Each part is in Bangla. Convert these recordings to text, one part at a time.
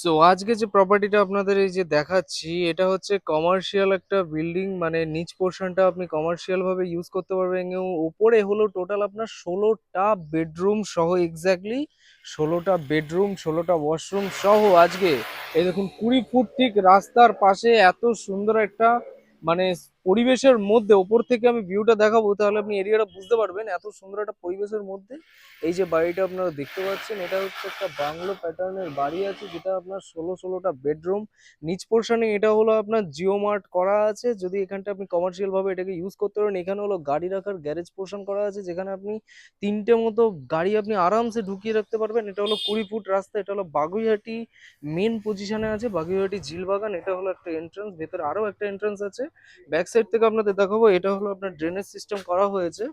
সো আজকে যে প্রপার্টিটা আপনাদের এই যে দেখাচ্ছি, এটা হচ্ছে কমার্শিয়াল একটা বিল্ডিং মানে নিচ পোর্শনটা আপনি কমার্শিয়াল ভাবে ইউজ করতে পারবেন। এবং উপরে হলো টোটাল আপনার ষোলোটা বেডরুম সহ এক্স্যাক্টলি ষোলোটা বেডরুম ষোলোটা ওয়াশরুম সহ আজকে। এই দেখুন, কুড়ি ফুট ঠিক রাস্তার পাশে এত সুন্দর একটা মানে পরিবেশের মধ্যে, ওপর থেকে আমি ভিউটা দেখাবো, তাহলে আপনি এরিয়াটা বুঝতে পারবেন এত সুন্দর একটা পরিবেশের মধ্যে। এই যে বাড়িটা আপনারা দেখতে পাচ্ছেন, এটা হচ্ছে একটা বাংলো প্যাটার্নের বাড়ি আছে, যেটা আপনার ষোলো ষোলোটা বেডরুম নিচ পোর্শনে এটা হলো আপনার জিও মার্ট করা আছে, যদি এখানটা আপনি কমার্শিয়াল ভাবে এটাকে ইউজ করতে পারেন, এখানে হলো গাড়ি রাখার গ্যারেজ পোর্শন করা আছে, যেখানে আপনি তিনটে মতো গাড়ি আপনি আরামসে ঢুকিয়ে রাখতে পারবেন। এটা হলো কুড়ি ফুট রাস্তা, এটা হলো বাগুইহাটি মেন পজিশনে আছে, বাগুইহাটি ঝিল বাগান এটা হলো একটা এন্ট্রান্স ভেতরে আরও একটা এন্ট্রান্স আছে। ব্যাক সাইড থেকে আপনাদের দেখাবো এটা হলো আপনার ড্রেনেজ সিস্টেম করা হয়েছে।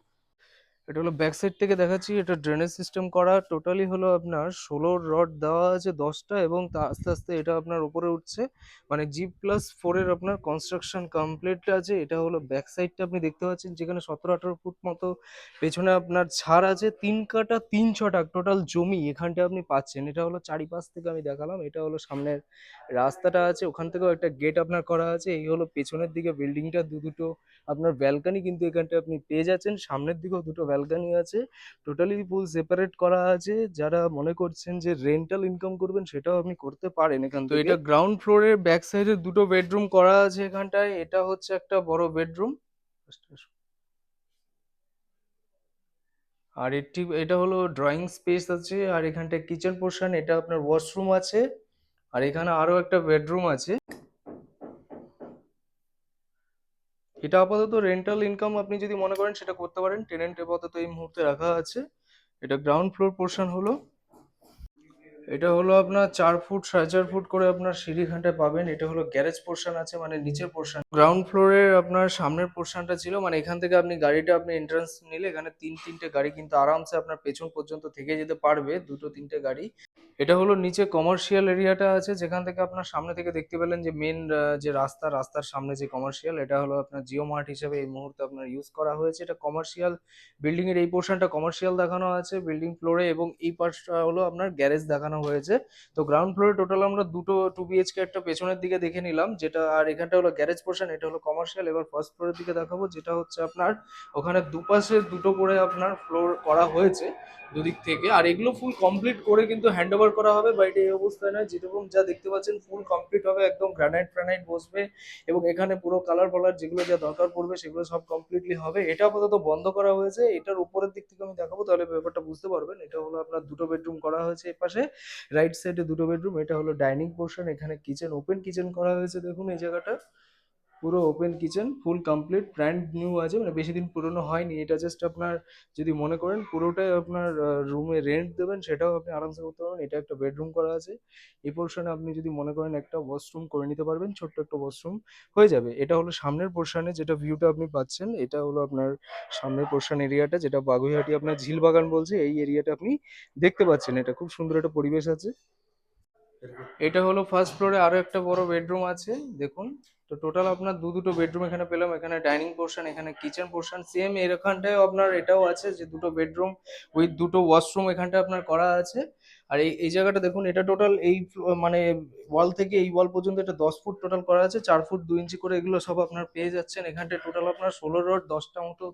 এটা হলো ব্যাক সাইড থেকে দেখাচ্ছি, এটা ড্রেনেজ সিস্টেম করা। টোটালি হলো আপনার ষোলো রড দেওয়া আছে দশটা এবং তা আস্তে আস্তে এটা আপনার উপরে উঠছে। মানে জি প্লাস ফোরের আপনার কনস্ট্রাকশন কমপ্লিট আছে। এটা হলো ব্যাক সাইডটা আপনি দেখতে পাচ্ছেন, যেখানে সতেরো আঠারো ফুট মতো পেছনে আপনার ছাড় আছে। তিন কাটা তিন ছটা টোটাল জমি এখানটা আপনি পাচ্ছেন। এটা হলো চারিপাশ থেকে আমি দেখালাম। এটা হলো সামনের রাস্তাটা আছে। ওখান থেকেও একটা গেট আপনার করা আছে। এই হলো পেছনের দিকে বিল্ডিংটা দু দুটো আপনার ব্যালকনি কিন্তু এখানটা আপনি পেয়ে যাচ্ছেন। সামনের দিকেও দুটো ব্যালকনি আছে টোটালি ফুল সেপারেট করা আছে। যারা মনে করছেন যে রেন্টাল ইনকাম করবেন সেটাও আপনি করতে পারেন এখান তো এটা গ্রাউন্ড ফ্লোরের ব্যাক সাইডে দুটো বেডরুম করা আছে এখানটায়। এটা হচ্ছে একটা বড় বেডরুম আর এটি এটা হলো ড্রয়িং স্পেস আছে। আর এখানটায় কিচেন পোর্শন এটা আপনার ওয়াশরুম আছে। আর এখানে আরও একটা বেডরুম আছে। এটা আপাতত রেন্টাল ইনকাম আপনি যদি মনে করেন সেটা করতে পারেন। টেনেন্ট আপাতত এই মুহূর্তে রাখা আছে। এটা গ্রাউন্ড ফ্লোর পোর্শন হলো। এটা হলো আপনার চার ফুট, সাড়ে চার ফুট করে আপনার সিঁড়িখানটায় পাবেন। এটা হলো গ্যারেজ পোর্শন আছে মানে নিচের পোর্শন গ্রাউন্ড ফ্লোরে আপনার সামনের পোর্শনটা ছিল মানে এখান থেকে আপনি গাড়িটা, আপনি এন্ট্রান্স নিলে এখানে তিন, তিনটে গাড়ি কিন্তু আরামসে আপনার পেছন পর্যন্ত থেকে যেতে পারবে, দুটো, তিনটে গাড়ি। এটা হলো নিচে কমার্শিয়াল এরিয়াটা আছে, যেখান থেকে আপনার সামনে থেকে দেখতে পেলেন যে মেন যে রাস্তা, রাস্তার সামনে যে কমার্শিয়াল এটা হলো আপনার জিও মার্ট হিসেবে এই মুহূর্তে আপনার ইউজ করা হয়েছে। এটা কমার্শিয়াল বিল্ডিং এর এই পোর্শনটা কমার্শিয়াল দেখানো আছে বিল্ডিং ফ্লোরে এবং এই পার্টটা হলো আপনার গ্যারেজ দেখানো হয়েছে। তো গ্রাউন্ড ফ্লোরে টোটাল আমরা দুটো টু বিএইচকে একটা পেছনের দিকে দেখে নিলাম, যেটা আর এখানটা হলো গ্যারেজ পোর্শন এটা হলো কমার্শিয়াল এবার ফার্স্ট ফ্লোরের দিকে দেখাবো, যেটা হচ্ছে আপনার ওখানে দুপাশে দুটো করে আপনার ফ্লোর করা হয়েছে দুদিক থেকে। আর এগুলো ফুল কমপ্লিট করে কিন্তু হ্যান্ড ওভার করা হবে বাড়িটা এই অবস্থায় নয়। যেরকম যা দেখতে পাচ্ছেন ফুল কমপ্লিট হবে, একদম গ্রানাইট ফ্রানাইট বসবে এবং এখানে পুরো কালার ফালার যেগুলো যা দরকার পড়বে, সেগুলো সব কমপ্লিটলি হবে। এটা আপাতত বন্ধ করা হয়েছে। এটার উপরের দিক থেকে আমি দেখাবো, তাহলে ব্যাপারটা বুঝতে পারবেন। এটা হলো আপনার দুটো বেডরুম করা হয়েছে এই পাশে রাইট সাইডে দুটো বেডরুম এটা হলো ডাইনিং পোর্শন এখানে কিচেন ওপেন কিচেন করা হয়েছে। দেখুন এই জায়গাটা। পুরো open kitchen full complete brand new আছে মানে বেশি দিন পুরনো হয়নি। এটা জাস্ট আপনার যদি মনে করেন, পুরোটাই আপনার রুমে রেন্ট দেবেন, সেটাও আপনি আরামসে করতে পারবেন। এটা একটা বেডরুম করা আছে। এই পোর্শনে আপনি যদি মনে করেন একটা ওয়াশরুম করে নিতে পারবেন, ছোট্ট একটা ওয়াশরুম হয়ে যাবে। এটা হলো সামনের পোর্শনে যেটা ভিউটা আপনি পাচ্ছেন, এটা হলো আপনার সামনের পোর্শন এরিয়াটা যেটা বাগুইহাটি আপনার ঝিল বাগান বলছে, এই এরিয়াটা আপনি দেখতে পাচ্ছেন। এটা খুব সুন্দর একটা পরিবেশ আছে। এটা হলো ফার্স্ট ফ্লোরে আরও একটা বড় বেডরুম আছে, দেখুন। তো টোটাল আপনার দু দুটো বেডরুম এখানে পেলাম, এখানে ডাইনিং পোর্শন এখানে কিচেন পোর্শন সেম এখানটায় আপনার এটাও আছে যে দুটো বেডরুম উইথ দুটো ওয়াশরুম এখানটা আপনার করা আছে। আর এই এই জায়গাটা দেখুন, এটা টোটাল এই মানে ওয়াল থেকে এই ওয়াল পর্যন্ত এটা দশ ফুট টোটাল করা আছে, চার ফুট দু ইঞ্চি করে এগুলো সব আপনার পেয়ে যাচ্ছেন। এখানটায় টোটাল আপনার ষোলো রড, দশটা মতো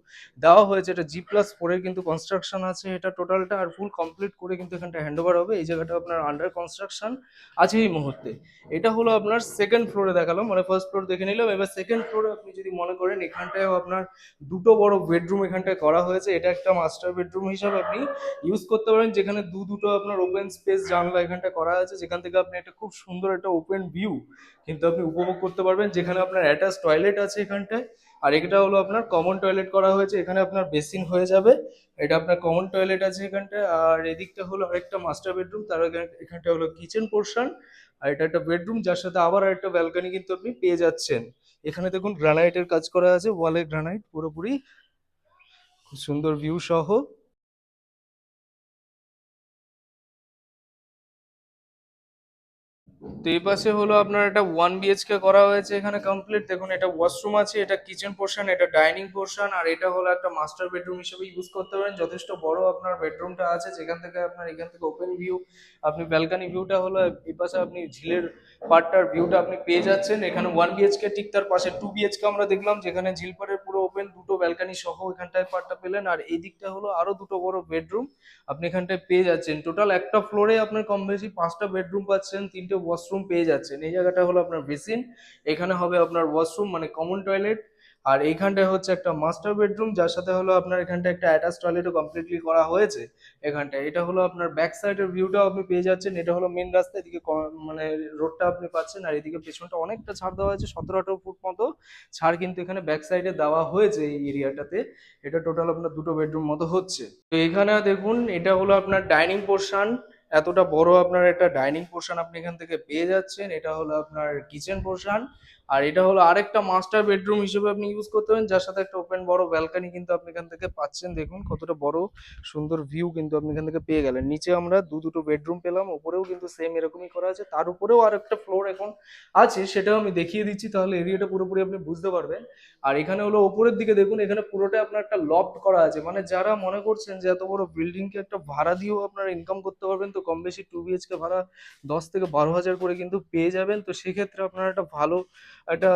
দেওয়া হয়েছে, এটা জি প্লাস ফোরের কিন্তু কনস্ট্রাকশন আছে এটা টোটালটা আর ফুল কমপ্লিট করে কিন্তু এখানটা হ্যান্ড ওভার হবে। এই জায়গাটা আপনার আন্ডার কনস্ট্রাকশন আছে এই মুহূর্তে। এটা হলো আপনার সেকেন্ড ফ্লোরে দেখালাম মানে ফার্স্ট ফ্লোর দেখে নিলাম। এবার সেকেন্ড ফ্লোরে আপনি যদি মনে করেন এখানটায় আপনার দুটো বড় বেডরুম এখানটায় করা হয়েছে। এটা একটা মাস্টার বেডরুম হিসাবে আপনি ইউজ করতে পারেন, যেখানে দু দুটো আপনার ওপেন স্পেস জানলা এখানটা করা আছে, যেখান থেকে আপনি একটা খুব সুন্দর একটা ওপেন ভিউ কিন্তু আপনি উপভোগ করতে পারবেন, যেখানে আপনার অ্যাটাচ টয়লেট আছে এখানটায়, আর এটা হলো আপনার কমন টয়লেট করা হয়েছে, এখানে আপনার বেসিন হয়ে যাবে, এটা আপনার কমন টয়লেট আছে এখানটায়, আর এদিকটা হলো আরেকটা মাস্টার বেডরুম তার এখানটা হলো কিচেন পোর্শন আর এটা একটা বেডরুম যার সাথে আবার একটা ব্যালকনি কিন্তু আপনি পেয়ে যাচ্ছেন। এখানে দেখুন গ্রানাইটের কাজ করা আছে ওয়ালে গ্রানাইট পুরোপুরি খুব সুন্দর ভিউ সহ। তো এই পাশে হলো আপনার একটা ওয়ান বিএইচকে করা হয়েছে এখানে কমপ্লিট দেখুন, এটা ওয়াশরুম আছে, এটা কিচেন পোর্শন এটা ডাইনিং পোর্শন আর এটা হলো একটা মাস্টার বেডরুম হিসেবে ইউজ করতে পারেন। যথেষ্ট বড় আপনার বেডরুমটা আছে, যেখান থেকে আপনার এখান থেকে ওপেন ভিউ আপনি ব্যালকানি ভিউটা হলো, এই পাশে আপনি ঝিলের পাড়টার ভিউটা আপনি পেয়ে যাচ্ছেন। এখানে ওয়ান বিএইচকে ঠিক তার পাশে টু বিএইচকে আমরা দেখলাম, যেখানে ঝিলপাড়ের পুরো ওপেন দুটো ব্যালকানি সহ এখানটায় পার্টটা পেলেন। আর এই দিকটা হলো আরও দুটো বড় বেডরুম আপনি এখানটায় পেয়ে যাচ্ছেন। টোটাল একটা ফ্লোরে আপনার কম বেশি পাঁচটা বেডরুম পাচ্ছেন, তিনটে ওয়াশরুম পেয়ে যাচ্ছেন। এই জায়গাটা হলো আপনার বেসিন। এখানে হবে আপনার ওয়াশরুম মানে কমন টয়লেট আর এইখানটায় হচ্ছে একটা মাস্টার বেডরুম যার সাথে হলো আপনার এখানটা একটা অ্যাটাচ টয়লেটও কমপ্লিটলি করা হয়েছে এখানটায়। এটা হলো আপনার ব্যাক সাইডের ভিউটাও আপনি পেয়ে যাচ্ছেন। এটা হলো মেন রাস্তা, এদিকে মানে রোডটা আপনি পাচ্ছেন। আর এদিকে পেছনটা অনেকটা ছাড় দেওয়া হয়েছে সতেরো আঠারো ফুট মতো ছাড় কিন্তু এখানে ব্যাক সাইডে দেওয়া হয়েছে এই এরিয়াটাতে এটা টোটাল আপনার দুটো বেডরুম মতো হচ্ছে। তো এখানে দেখুন, এটা হলো আপনার ডাইনিং পোর্শন এতটা বড় আপনার একটা ডাইনিং পোর্শন আপনি এখান থেকে পেয়ে যাচ্ছেন। এটা হলো আপনার কিচেন পোর্শন আর এটা হলো আরেকটা মাস্টার বেডরুম হিসেবে আপনি ইউজ করতে পারেন। যার সাথে একটা ওপেন বড় ব্যালকনি কিন্তু আপনি এখান থেকে পাচ্ছেন। দেখুন কতটা বড় সুন্দর ভিউ কিন্তু আপনি এখান থেকে পেয়ে গেলেন। নিচে আমরা দু দুটো বেডরুম পেলাম। উপরেও কিন্তু সেম এরকমই করা আছে। তার উপরেও আর একটা ফ্লোর এখন আছে। সেটাও আমি দেখিয়ে দিচ্ছি। তাহলে এরিয়াটা পুরোপুরি আপনি বুঝতে পারবেন। আর এখানে হলো ওপরের দিকে দেখুন, এখানে পুরোটা আপনার একটা লফট করা আছে। মানে যারা মনে করছেন যে এত বড় বিল্ডিং কে একটা ভাড়া দিয়েও আপনারা ইনকাম করতে পারবেন, তো কম বেশি টু বিএইচকে ভাড়া দশ থেকে বারো হাজার করে কিন্তু পেয়ে যাবেন। তো সেক্ষেত্রে আপনারা একটা ভালো একটা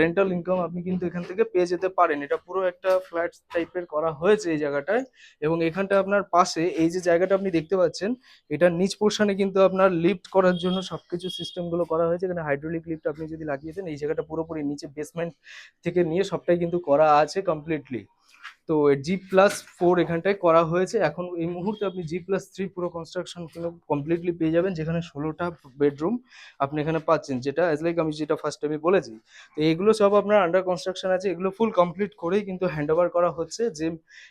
রেন্টাল ইনকাম আপনি কিন্তু এখান থেকে পেয়ে যেতে পারেন। এটা পুরো একটা ফ্ল্যাট টাইপের করা হয়েছে এই জায়গাটায়। এবং এখানটা আপনার পাশে এই যে জায়গাটা আপনি দেখতে পাচ্ছেন, এটার নিচ পোর্শনে কিন্তু আপনার লিফট করার জন্য সবকিছু সিস্টেমগুলো করা হয়েছে। এখানে হাইড্রোলিক লিফট আপনি যদি লাগিয়ে দেন, এই জায়গাটা পুরোপুরি নিচে বেসমেন্ট থেকে নিয়ে সবটাই কিন্তু করা আছে কমপ্লিটলি তো জি প্লাস ফোর এখানটায় করা হয়েছে। এখন এই মুহূর্তে আপনি জি প্লাস থ্রি পুরো কনস্ট্রাকশন কমপ্লিটলি পেয়ে যাবেন যেখানে ষোলোটা বেডরুম আপনি এখানে পাচ্ছেন। যেটা অ্যাজ লাইক আমি যেটা ফার্স্ট আমি বলেছি। তো এইগুলো সব আপনার আন্ডার কনস্ট্রাকশন আছে। এগুলো ফুল কমপ্লিট করেই কিন্তু হ্যান্ড ওভার করা হচ্ছে। যে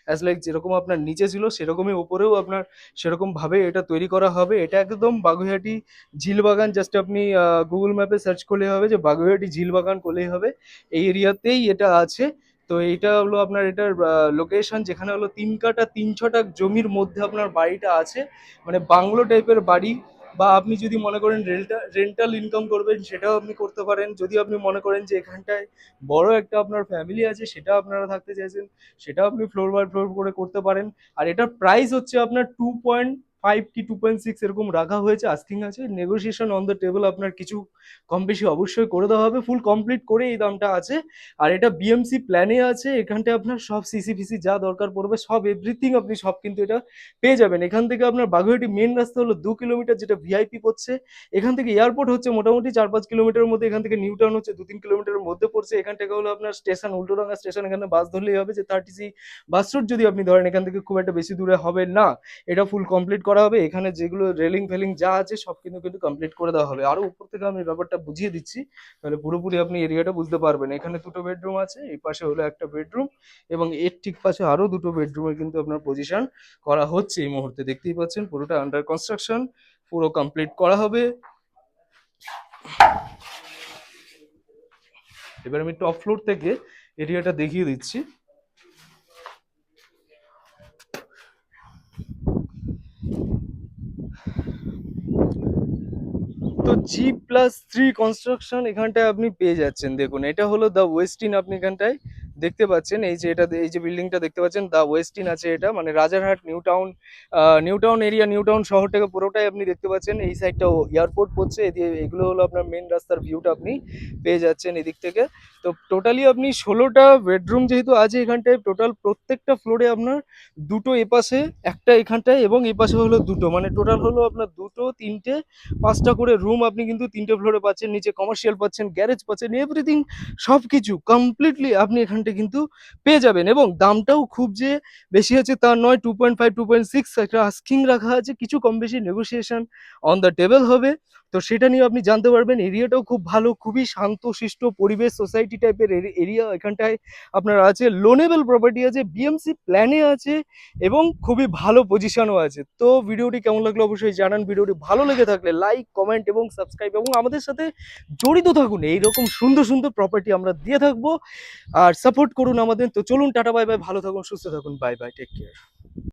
অ্যাজ লাইক যেরকম আপনার নিচে ছিল সেরকমই ওপরেও আপনার সেরকমভাবে এটা তৈরি করা হবে। এটা একদম বাগুইহাটি ঝিল বাগান। জাস্ট আপনি গুগল ম্যাপে সার্চ করলে হবে যে বাগুইহাটি ঝিল বাগান করলেই হবে। এই এরিয়াতেই এটা আছে। তো এইটা হলো আপনার এটার লোকেশন যেখানে হলো তিন কাটা তিন ছটা জমির মধ্যে আপনার বাড়িটা আছে। মানে বাংলো টাইপের বাড়ি বা আপনি যদি মনে করেন রেন্টা রেন্টাল ইনকাম করবেন সেটাও আপনি করতে পারেন। যদি আপনি মনে করেন যে এখানটায় বড় একটা আপনার ফ্যামিলি আছে সেটা আপনারা থাকতে চাইছেন, সেটাও আপনি ফ্লোর বাই ফ্লোর করে করতে পারেন। আর এটার প্রাইস হচ্ছে আপনার টু পয়েন্ট ফাইভ কি টু পয়েন্ট সিক্স এরকম রাখা হয়েছে আস্কিং আছে নেগোসিয়েশন অন দ্য টেবিল আপনার কিছু কম বেশি অবশ্যই করে দেওয়া হবে ফুল কমপ্লিট করে এই দামটা আছে, আর এটা বিএমসি প্ল্যানে আছে এখানটায় আপনার সব সিসি ফিসি যা দরকার পড়বে, সব এভরিথিং আপনি সব কিন্তু এটা পেয়ে যাবেন। এখান থেকে আপনার বাগুইহাটি মেন রাস্তা হলো দু কিলোমিটার, যেটা ভিআইপি পড়ছে, এখান থেকে এয়ারপোর্ট হচ্ছে মোটামুটি চার পাঁচ কিলোমিটারের মধ্যে, এখান থেকে নিউ টাউন হচ্ছে দু তিন কিলোমিটারের মধ্যে পড়ছে এখান থেকে হলো আপনার স্টেশন উল্টোডাঙ্গা স্টেশন এখানে বাস ধরলেই হবে যে থার্টি সি বাস রুট যদি আপনি ধরেন, এখান থেকে খুব একটা বেশি দূরে হবে না, এটা ফুল কমপ্লিট করা হবে, এখানে যেগুলো রেলিং ফেলিং যা আছে সব কিন্তু কিন্তু কমপ্লিট করে দেওয়া হবে। আরও উপর থেকে আমি ব্যাপারটা বুঝিয়ে দিচ্ছি, তাহলে পুরোপুরি আপনি এরিয়াটা বুঝতে পারবেন। এখানে দুটো বেডরুম আছে, এই পাশে হলো একটা বেডরুম এবং এর ঠিক পাশে আরও দুটো বেডরুমের কিন্তু আপনার পজিশন করা হচ্ছে এই মুহূর্তে। দেখতেই পাচ্ছেন পুরোটা আন্ডার কনস্ট্রাকশন পুরো কমপ্লিট করা হবে। এবার আমি টপ ফ্লোর থেকে এরিয়াটা দেখিয়ে দিচ্ছি। তো জি প্লাস থ্রি কনস্ট্রাকশন এখানটায় আপনি পেয়ে যাচ্ছেন। দেখুন, এটা হলো দ্য ওয়েস্টিন আপনি এখানটায় দেখতে পাচ্ছেন, এই যে এটা, এই যে বিল্ডিংটা দেখতে পাচ্ছেন দ্য ওয়েস্টিন আছে এটা মানে Rajarhat, New Town New Town area, New Town শহরটাকে পুরোটাই আপনি দেখতে পাচ্ছেন, এই সাইডটা এয়ারপোর্ট পড়ছে, এদিকে এগুলো হলো আপনার মেন রাস্তার ভিউটা আপনি পেয়ে যাচ্ছেন এদিক থেকে। তো টোটালি আপনি ষোলোটা বেডরুম যেহেতু আছে এখানটায় টোটাল প্রত্যেকটা ফ্লোরে আপনার দুটো এপাশে, একটা এখানটায় এবং এপাশে হলো দুটো মানে টোটাল হলো আপনার দুটো, তিনটে, পাঁচটা করে রুম আপনি কিন্তু তিনটে ফ্লোরে পাচ্ছেন, নিচে কমার্শিয়াল পাচ্ছেন গ্যারেজ পাচ্ছেন এভরিথিং সব কিছু কমপ্লিটলি আপনি এখানটা কিন্তু পেয়ে যাবেন। এবং দামটাও খুব যে বেশি হচ্ছে তার নয় two point five two point six একটা আস্কিং রাখা আছে। কিছু কম বেশি নেগোসিয়েশন অন দ্য টেবিল হবে। তো সেটা নিয়ে আপনি জানতে পারবেন, এরিয়াটাও খুব ভালো, খুবই শান্তশিষ্ট পরিবেশ সোসাইটি টাইপের এরিয়া এখানটায় আপনার আছে লোনেবল প্রপার্টি আছে বিএমসি প্ল্যানে আছে এবং খুবই ভালো পজিশনও আছে। তো ভিডিওটি কেমন লাগল অবশ্যই জানান, ভিডিওটি ভালো লেগে থাকলে লাইক কমেন্ট এবং সাবস্ক্রাইব এবং আমাদের সাথে জড়িত থাকুন, এইরকম সুন্দর সুন্দর প্রপার্টি আমরা দিয়ে থাকব আর সাপোর্ট করুন আমাদের। তো চলুন, টাটা বাই বাই ভালো থাকুন, সুস্থ থাকুন বাই বাই টেক কেয়ার